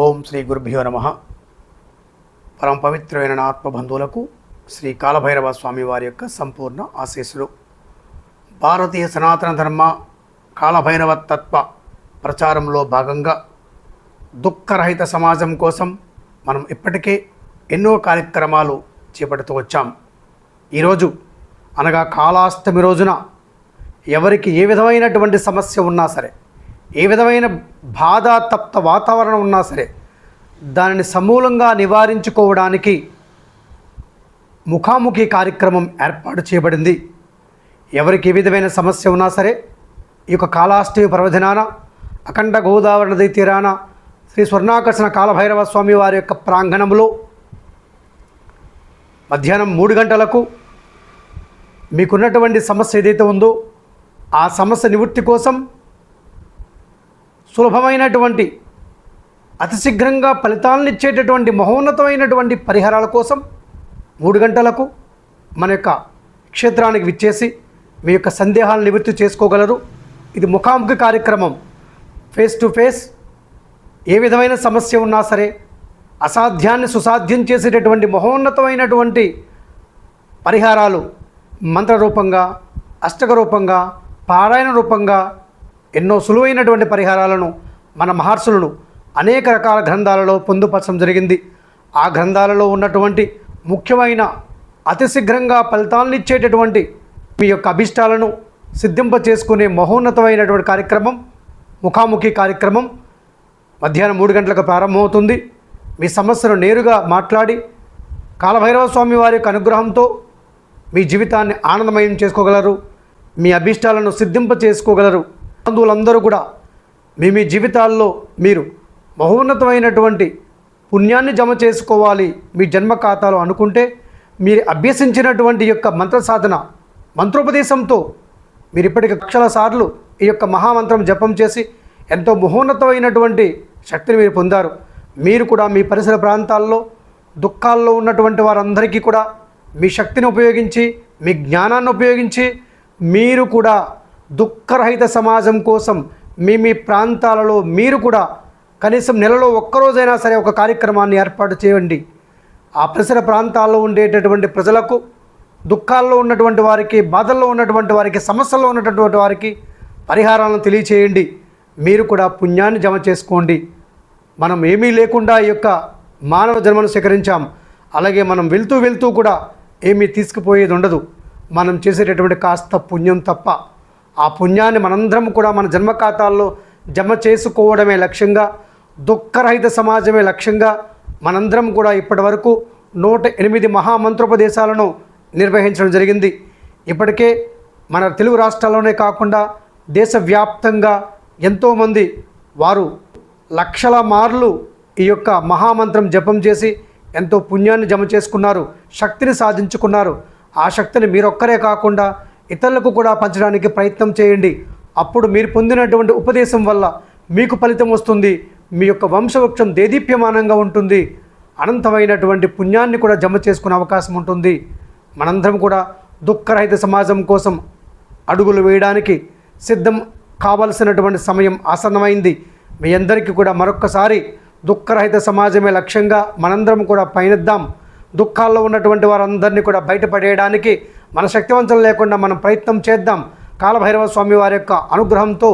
ఓం శ్రీ గురుభ్యో నమ. పరమ పవిత్రమైన నా ఆత్మబంధువులకు శ్రీ కాలభైరవ స్వామి వారి యొక్క సంపూర్ణ ఆశీస్సులు. భారతీయ సనాతన ధర్మ కాలభైరవ తత్వ ప్రచారంలో భాగంగా దుఃఖరహిత సమాజం కోసం మనం ఇప్పటికే ఎన్నో కార్యక్రమాలు చేపడుతూ వచ్చాం. ఈరోజు అనగా కాలాష్టమి రోజున ఎవరికి ఏ విధమైనటువంటి సమస్య ఉన్నా సరే ఏ విధమైన బాధ తప్త వాతావరణం ఉన్నా సరే దానిని సమూలంగా నివారించుకోవడానికి ముఖాముఖి కార్యక్రమం ఏర్పాటు చేయబడింది. ఎవరికి ఏ విధమైన సమస్య ఉన్నా సరే ఈ యొక్క కాళాష్టమి పర్వదినాన అఖండ గోదావరి నదీ తీరాన శ్రీ స్వర్ణాకర్షణ కాలభైరవ స్వామి వారి యొక్క ప్రాంగణంలో మధ్యాహ్నం మూడు గంటలకు మీకున్నటువంటి సమస్య ఏదైతే ఉందో ఆ సమస్య నివృత్తి కోసం సులభమైనటువంటి అతి శీఘ్రంగా ఫలితాలను ఇచ్చేటటువంటి మహోన్నతమైనటువంటి పరిహారాల కోసం మూడు గంటలకు మన యొక్క క్షేత్రానికి విచ్చేసి మీ యొక్క సందేహాలను నివృత్తి చేసుకోగలరు. ఇది ముఖాముఖి కార్యక్రమం. ఫేస్ టు ఫేస్ ఏ విధమైన సమస్య ఉన్నా సరే అసాధ్యాన్ని సుసాధ్యం చేసేటటువంటి మహోన్నతమైనటువంటి పరిహారాలు మంత్రరూపంగా అష్టక రూపంగా పారాయణ రూపంగా ఎన్నో సులువైనటువంటి పరిహారాలను మన మహర్షులను అనేక రకాల గ్రంథాలలో పొందుపరచడం జరిగింది. ఆ గ్రంథాలలో ఉన్నటువంటి ముఖ్యమైన అతి శీఘ్రంగా ఫలితాలను ఇచ్చేటటువంటి మీ యొక్క అభిష్టాలను సిద్ధింప చేసుకునే మహోన్నతమైనటువంటి కార్యక్రమం ముఖాముఖి కార్యక్రమం మధ్యాహ్నం మూడు గంటలకు ప్రారంభమవుతుంది. మీ సమస్యను నేరుగా మాట్లాడి కాలభైరవ స్వామి వారి యొక్క అనుగ్రహంతో మీ జీవితాన్ని ఆనందమయం చేసుకోగలరు. మీ అభిష్టాలను సిద్ధింప చేసుకోగలరు. బంధువులందరూ కూడా మీ మీ జీవితాల్లో మీరు మహోన్నతమైనటువంటి పుణ్యాన్ని జమ చేసుకోవాలి మీ జన్మ ఖాతాలో అనుకుంటే మీరు అభ్యసించినటువంటి యొక్క మంత్ర సాధన మంత్రోపదేశంతో మీరు ఇప్పటికి లక్షల సార్లు ఈ యొక్క మహామంత్రం జపం చేసి ఎంతో మహోన్నతమైనటువంటి శక్తిని మీరు పొందారు. మీరు కూడా మీ పరిసర ప్రాంతాల్లో దుఃఖాల్లో ఉన్నటువంటి వారందరికీ కూడా మీ శక్తిని ఉపయోగించి మీ జ్ఞానాన్ని ఉపయోగించి మీరు కూడా దుఃఖరహిత సమాజం కోసం మీ మీ ప్రాంతాలలో మీరు కూడా కనీసం నెలలో ఒక్కరోజైనా సరే ఒక కార్యక్రమాన్ని ఏర్పాటు చేయండి. ఆ పరిసర ప్రాంతాల్లో ఉండేటటువంటి ప్రజలకు దుఃఖాల్లో ఉన్నటువంటి వారికి బాధల్లో ఉన్నటువంటి వారికి సమస్యల్లో ఉన్నటువంటి వారికి పరిహారాలను తెలియచేయండి. మీరు కూడా పుణ్యాన్ని జమ చేసుకోండి. మనం ఏమీ లేకుండా ఈ యొక్క మానవ జన్మను స్వీకరించాం అలాగే మనం వెళ్తూ వెళ్తూ కూడా ఏమీ తీసుకుపోయేది ఉండదు మనం చేసేటటువంటి కాస్త పుణ్యం తప్ప ఆ పుణ్యాన్ని మనందరం కూడా మన జన్మ ఖాతాల్లో జమ చేసుకోవడమే లక్ష్యంగా దుఃఖరహిత సమాజమే లక్ష్యంగా మనందరం కూడా ఇప్పటి వరకు నూట ఎనిమిది మహామంత్రోపదేశాలను నిర్వహించడం జరిగింది. ఇప్పటికే మన తెలుగు రాష్ట్రాల్లోనే కాకుండా దేశవ్యాప్తంగా ఎంతోమంది వారు లక్షల మార్లు ఈ యొక్క మహామంత్రం జపం చేసి ఎంతో పుణ్యాన్ని జమ చేసుకున్నారు శక్తిని సాధించుకున్నారు. ఆ శక్తిని మీరొక్కరే కాకుండా ఇతరులకు కూడా పంచడానికి ప్రయత్నం చేయండి. అప్పుడు మీరు పొందినటువంటి ఉపదేశం వల్ల మీకు ఫలితం వస్తుంది. మీ యొక్క వంశవృక్షం దేదీప్యమానంగా ఉంటుంది. అనంతమైనటువంటి పుణ్యాన్ని కూడా జమ చేసుకునే అవకాశం ఉంటుంది. మనందరం కూడా దుఃఖరహిత సమాజం కోసం అడుగులు వేయడానికి సిద్ధం కావలసినటువంటి సమయం ఆసన్నమైంది. మీ అందరికీ కూడా మరొక్కసారి దుఃఖరహిత సమాజమే లక్ష్యంగా మనందరం కూడా పయనిద్దాం. దుఃఖాల్లో ఉన్నటువంటి వారందరినీ కూడా బయటపడేయడానికి మన శక్తివంతం లేకుండా మనం ప్రయత్నం చేద్దాం. కాలభైరవ స్వామి వారి యొక్క అనుగ్రహంతో